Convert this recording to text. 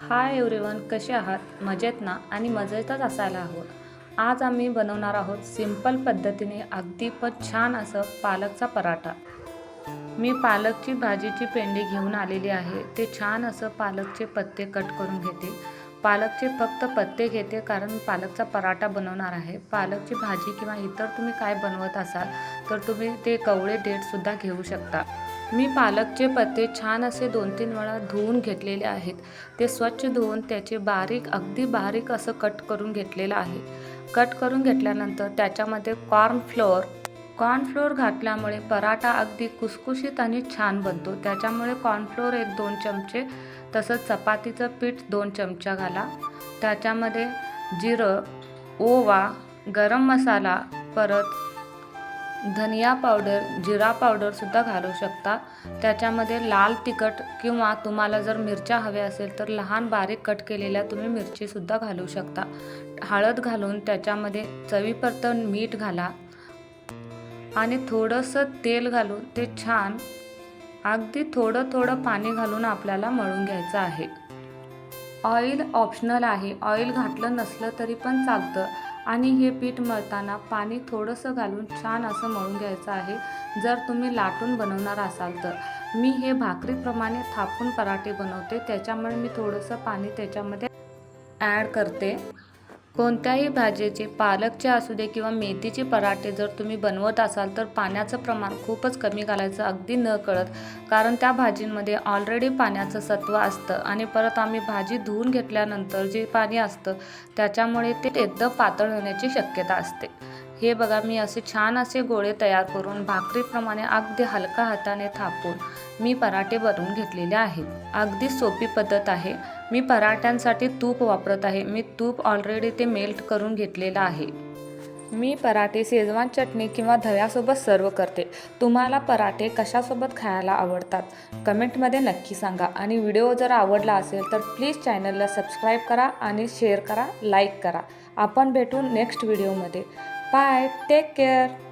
Hi everyone कसे आहात? मजेत ना? आणि मजेतच असायला आहोत आज आम्ही बनवणार आहोत सिंपल पद्धतीने अगदी पण छान असं पालकचा पराठा. मी पालकची भाजीची पेंडी घेऊन आलेली आहे. ते छान असं पालकचे पत्ते कट करून घेते. पालकचे फक्त पत्ते घेते कारण पालकचा पराठा बनवणार आहे. पालकची भाजी किंवा इतर तुम्ही काय बनवत असाल तर तुम्ही ते कवळे डेटसुद्धा घेऊ शकता. मी पालकचे पत्ते छान असे दोन तीन वेळा धुवून घेतलेले आहेत. ते स्वच्छ धुवून त्याचे बारीक अगदी बारीक असं कट करून घेतलेलं आहे. कट करून घेतल्यानंतर त्याच्यामध्ये कॉर्नफ्लोअर कॉर्नफ्लोअर घातल्यामुळे पराठा अगदी कुसकुशीत आणि छान बनतो. त्याच्यामुळे कॉर्नफ्लोअर एक दोन चमचे तसंच चपातीचं पीठ दोन चमचा घाला. त्याच्यामध्ये जिरं ओवा गरम मसाला परत धनिया पावडर जिरा पावडरसुद्धा घालू शकता. त्याच्यामध्ये लाल तिखट किंवा तुम्हाला जर मिरच्या हव्या असेल तर लहान बारीक कट केलेल्या तुम्ही मिरचीसुद्धा घालू शकता. हळद घालून त्याच्यामध्ये चवीपुरतं मीठ घाला आणि थोडंसं तेल घालून ते छान अगदी थोडं थोडं पाणी घालून आपल्याला मळून घ्यायचं आहे. ऑइल ऑप्शनल आहे. ऑइल घातलं नसलं तरी पण चालतं. आणि हे पीठ मळताना पाणी थोडंसं घालून छान असं मळून घ्यायचं आहे. जर तुम्ही लाटून बनवणार असाल तर. मी हे भाकरीप्रमाणे थापून पराठे बनवते. त्याच्यामुळे मी थोडंसं पाणी त्याच्यामध्ये ॲड करते. कोणत्याही भाजीचे पालकचे असू दे किंवा मेथीचे पराठे जर तुम्ही बनवत असाल तर पाण्याचं प्रमाण खूपच कमी घालायचं अगदी न कळत. कारण त्या भाजींमध्ये ऑलरेडी पाण्याचं सत्व असतं आणि परत आम्ही भाजी धुवून घेतल्यानंतर जे पाणी असतं त्याच्यामुळे ते एकदम पातळ होण्याची शक्यता असते. हे बघा मी असे छान असे गोळे तयार करून भाकरीप्रमाणे अगदी हलका हाताने थापून मी पराठे बनवून घेतलेले आहेत. अगदी सोपी पद्धत आहे. मी पराठ्यांसाठी तूप वापरत आहे. मी तूप ऑलरेडी ते मेल्ट करून घेतलेलं आहे. मी पराठे शेजवान चटणी किंवा धव्यासोबत सर्व करते. तुम्हाला पराठे कशासोबत खायला आवडतात? कमेंटमध्ये नक्की सांगा. आणि व्हिडिओ जर आवडला असेल तर प्लीज चॅनलला सबस्क्राईब करा आणि शेअर करा लाईक करा. आपण भेटू नेक्स्ट व्हिडिओमध्ये Bye. Take care.